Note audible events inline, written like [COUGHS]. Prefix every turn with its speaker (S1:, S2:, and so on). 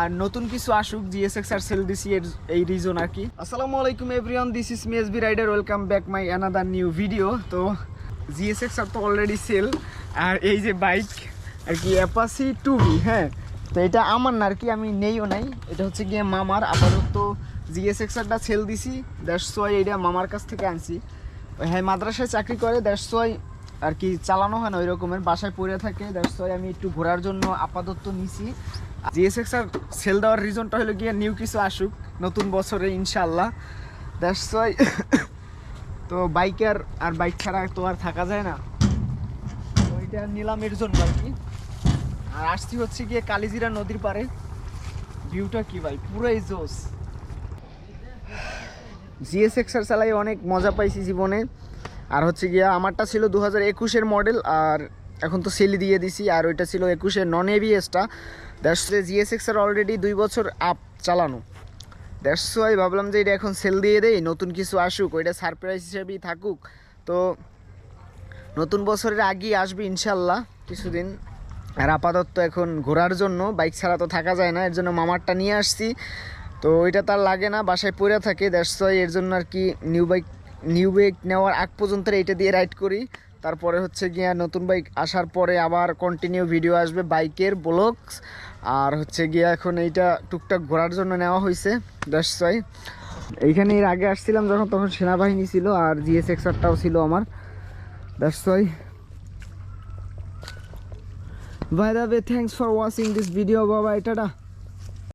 S1: আর নতুন কিছু আসুক জিএসএক্স আর সেল দিছি এর এই রিজন আর কি। আসসালামু আলাইকুম everyone this is MSB rider welcome back my another new video তো জিএসএক্স আর তো অলরেডি সেল আর এই যে বাইক আর কি অ্যাপাসি টু বি হ্যাঁ। তো এটা আমার না, আর কি আমি নেইও নাই। এটা হচ্ছে গিয়ে মামার, আপাতত জিএসএক্স আরটা সেল দিছি। দ্যাটস ওয়াই এটা মামার কাছ থেকে আনছি। হ্যাঁ মাদ্রাসায় চাকরি করে দ্যাটস ওয়াই আর কি চালানো হয় না, ওই রকমের। বাসায় পড়ে থাকে দ্যাটস আমি একটু ঘোরার জন্য আপাতত নিছি। জিএসএক্স আর সেল দেওয়ার রিজনটা হলো গিয়ে নিউ কিছু আসুক, নতুন বছরে ইনশাল্লাহ দ্যাটস [COUGHS] তো বাইকার আর আর বাইক ছাড়া তো আর থাকা যায় না। তো এটা নিলাম এর জন্য আর কি। আর আসছি হচ্ছে গিয়ে কালিজিরা নদীর পারে ভিউটা কি ভাই? পুরাই জোস জিএসএক্স আর চালাই অনেক মজা পাইছি জীবনে। আর হচ্ছে গিয়া আমারটা ছিল দু হাজার একুশের মডেল আর এখন তো সেলি দিয়ে দিছি, আর ওইটা ছিল একুশের নন এভিএসটা দ্যাটস জিএসএক্স আর অলরেডি দুই বছর আপ চালানো। দ্যাটস ওয়াই ভাবলাম যে এটা এখন সেল দিয়ে দেই, নতুন কিছু আসুক, ওইটা সারপ্রাইজ হিসেবেই থাকুক। তো নতুন বছরের আগেই আসবে ইনশাল্লাহ কিছুদিন। আর আপাতত এখন ঘোরার জন্য বাইক ছাড়া তো থাকা যায় না, এর জন্য মামারটা নিয়ে আসছি। তো ওইটা তার লাগে না, বাসায় পড়ে থাকে দ্যাটস ওয়াই এর জন্য আর কি নিউ বাইক নিউ বাইক নেওয়ার আগ পর্যন্ত এইটা দিয়ে রাইড করি তারপরে হচ্ছে গিয়া নতুন বাইক আসার পরে আবার কন্টিনিউ ভিডিও আসবে বাইকের ব্লগস আর হচ্ছে গিয়া এখন এইটা টুকটাক ঘোরার জন্য নেওয়া হয়েছে দ্যাটস এইখানে এর আগে আসছিলাম যখন তখন সেনাবাহিনী ছিল আর জিএস এক্সারটাও ছিল আমার that's By the way, thanks for watching this video. Bye bye. Tada.